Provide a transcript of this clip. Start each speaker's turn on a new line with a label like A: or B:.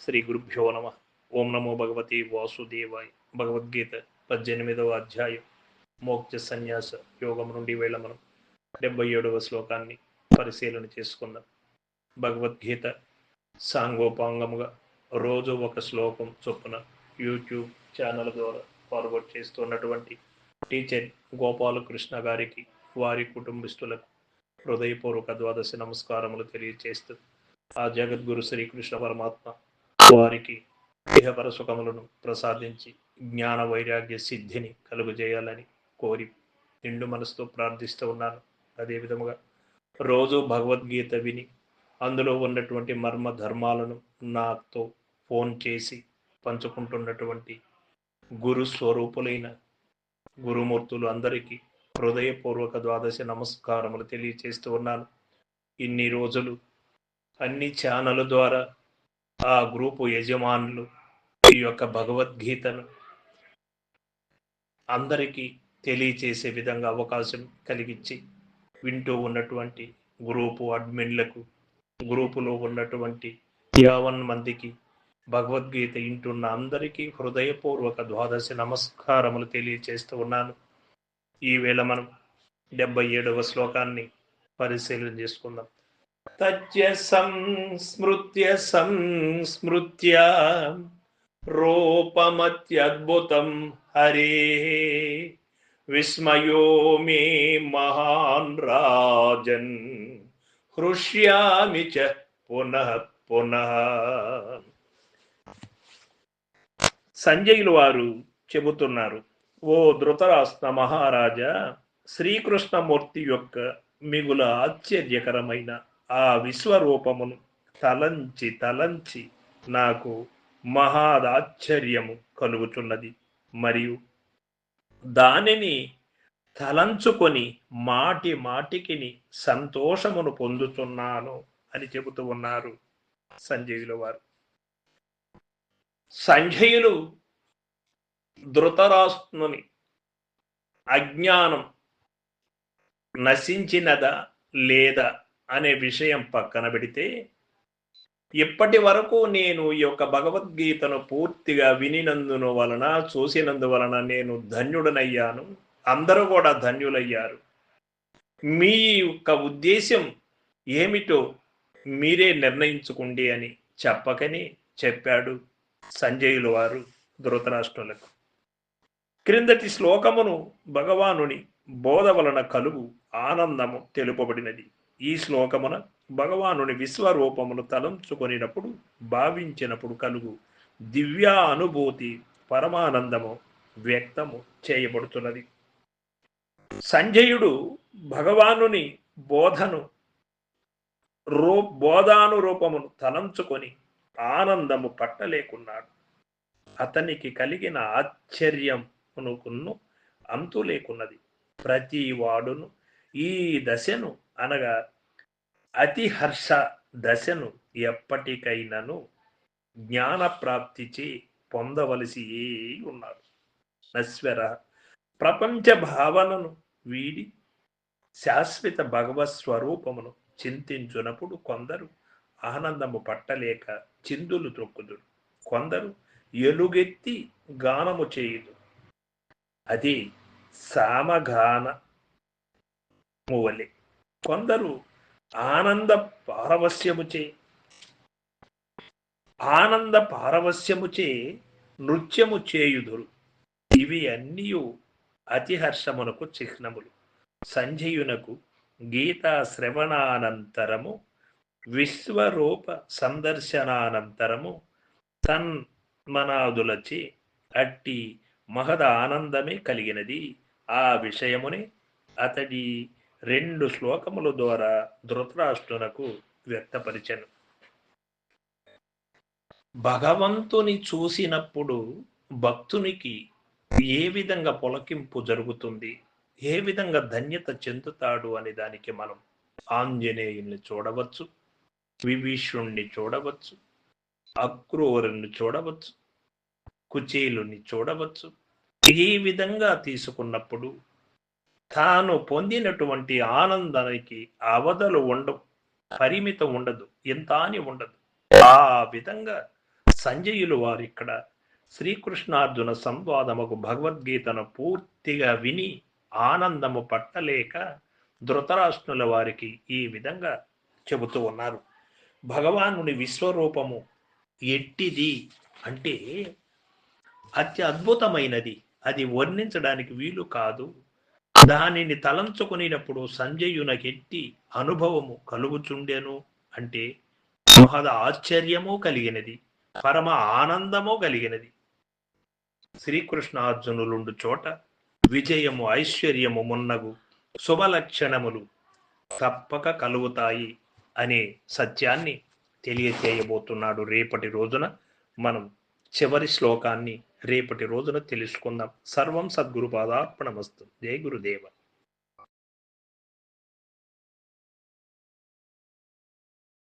A: శ్రీ గురుభ్యో నమ. ఓం నమో భగవతి వాసుదేవాయ. భగవద్గీత పద్దెనిమిదవ అధ్యాయం. మోక్ష సన్యాస యోగం నుండి వేళ మనం డెబ్బై ఏడవ శ్లోకాన్ని పరిశీలన చేసుకుందాం. భగవద్గీత సాంగోపాంగముగా రోజు ఒక శ్లోకం చొప్పున యూట్యూబ్ ఛానల్ ద్వారా ఫార్వర్డ్ చేస్తున్నటువంటి టీచర్ గోపాలకృష్ణ గారికి వారి కుటుంబిస్తులకు హృదయపూర్వక ద్వాదశి నమస్కారములు తెలియజేస్తూ ఆ జగద్గురు శ్రీకృష్ణ పరమాత్మ వారికి దేహపర సుఖములను ప్రసాదించి జ్ఞాన వైరాగ్య సిద్ధిని కలుగజేయాలని కోరి నిండు మనసుతో ప్రార్థిస్తూ ఉన్నాను. అదేవిధముగా రోజు భగవద్గీత విని అందులో ఉన్నటువంటి మర్మ ధర్మాలను నాతో ఫోన్ చేసి పంచుకుంటున్నటువంటి గురు స్వరూపులైన గురుమూర్తులు అందరికీ హృదయపూర్వక ద్వాదశ నమస్కారములు తెలియచేస్తూ ఉన్నాను. ఇన్ని రోజులు అన్ని ఛానల్ ద్వారా ఆ గ్రూపు యజమానులు ఈ యొక్క భగవద్గీతను అందరికీ తెలియచేసే విధంగా అవకాశం కలిగించి వింటూ ఉన్నటువంటి గ్రూపు అడ్మిన్లకు గ్రూపులో ఉన్నటువంటి యావన్ మందికి భగవద్గీత ఇంటున్న అందరికీ హృదయపూర్వక ద్వాదశి నమస్కారములు తెలియచేస్తూ ఉన్నాను. ఈవేళ మనం డెబ్బై ఏడవ శ్లోకాన్ని పరిశీలన చేసుకుందాం. తజ్య సంస్మృత్య సంస్మృత్య రూపమత్యద్భుతం హరే విస్మయో మే మహాన్ రాజన్ హృష్యామి చ పునః పునః సంజయులు వారు చెబుతున్నారు ఓ ధృతరాష్ట్ర మహారాజా శ్రీకృష్ణమూర్తి యొక్క మిగుల ఆశ్చర్యకరమైన ఆ విశ్వరూపమును తలంచి తలంచి నాకు మహాదాశ్చర్యము కలుగుతున్నది మరియు దానిని తలంచుకొని మాటి మాటికిని సంతోషమును పొందుతున్నాను అని చెబుతూ ఉన్నారు సంజయుల వారు. సంజయులు ధృతరాష్ట్రుని అజ్ఞానం నశించినదా లేదా అనే విషయం పక్కన పెడితే ఇప్పటి వరకు నేను ఈ యొక్క భగవద్గీతను పూర్తిగా వినినందున వలన చూసినందువలన నేను ధన్యుడనయ్యాను. అందరూ కూడా ధన్యులయ్యారు. మీ యొక్క ఉద్దేశం ఏమిటో మీరే నిర్ణయించుకోండి అని చెప్పకని చెప్పాడు సంజయులు వారు ధృతరాష్ట్రులకు. క్రిందటి శ్లోకమును భగవానుని బోధ వలన కలుగు ఆనందము తెలుపబడినది. ఈ శ్లోకమున భగవానుని విశ్వరూపమును తలంచుకొనినప్పుడు భావించినప్పుడు కలుగు దివ్య అనుభూతి పరమానందము వ్యక్తము చేయబడుతున్నది. సంజయుడు భగవానుని బోధను రూ బోధానురూపమును తలంచుకొని ఆనందము పట్టలేకున్నాడు. అతనికి కలిగిన ఆశ్చర్యమునుకును అంతు లేకున్నది ప్రతి వాడును ఈ దశను అనగా అతి హర్ష దశను ఎప్పటికైనాను జ్ఞాన ప్రాప్తిచి పొందవలసి ఉన్నారు. నశ్వర ప్రపంచ భావనను వీడి శాశ్వత భగవత్ స్వరూపమును చింతించునప్పుడు కొందరు ఆనందము పట్టలేక చిందులు త్రొక్కుదురు. కొందరు ఎలుగెత్తి గానము చేయుదు అది సామగాన మువలే కొందరు ఆనంద పారవస్యముచే ఆనంద పారవస్యముచే నృత్యము చేయుదురు. ఇవి అన్నీ అతిహర్షమునకు చిహ్నములు. సంజయునకు గీతా శ్రవణానంతరము విశ్వరూప సందర్శనానంతరము తన్మనాదులచే అట్టి మహద ఆనందమే కలిగినది. ఆ విషయమునే అతడి రెండు శ్లోకముల ద్వారా ధృతరాష్ట్రునకు వ్యక్తపరిచను. భగవంతుని చూసినప్పుడు భక్తునికి ఏ విధంగా పొలకింపు జరుగుతుంది ఏ విధంగా ధన్యత చెందుతాడు అనే దానికి మనం ఆంజనేయుని చూడవచ్చు విభీషుణ్ణి చూడవచ్చు అక్రూరుని చూడవచ్చు కుచేలుని చూడవచ్చు. ఈ విధంగా తీసుకున్నప్పుడు తాను పొందినటువంటి ఆనందానికి అవధలు ఉండవు పరిమితం ఉండదు ఎంత అని ఉండదు. ఆ విధంగా సంజయులు వారు ఇక్కడ శ్రీకృష్ణార్జున సంవాదముకు భగవద్గీతను పూర్తిగా విని ఆనందము పట్టలేక ధృతరాష్ట్రుల వారికి ఈ విధంగా చెబుతూ ఉన్నారు. భగవానుని విశ్వరూపము ఎట్టిది అంటే అతి అద్భుతమైనది అది వర్ణించడానికి వీలు కాదు. దానిని తలంచుకునేటప్పుడు సంజయునకెట్టి అనుభవము కలుగుచుండెను అంటే మహద ఆశ్చర్యము కలిగినది పరమ ఆనందము కలిగినది. శ్రీకృష్ణార్జునులుండు చోట విజయము ఐశ్వర్యము మున్నగు శుభలక్షణములు తప్పక కలుగుతాయి అనే సత్యాన్ని తెలియచేయబోతున్నాడు. రేపటి రోజున మనం చివరి శ్లోకాన్ని రేపటి రోజున తెలుసుకుందాం. సర్వం సద్గురు పాదార్పణమస్తు. జై గురుదేవ.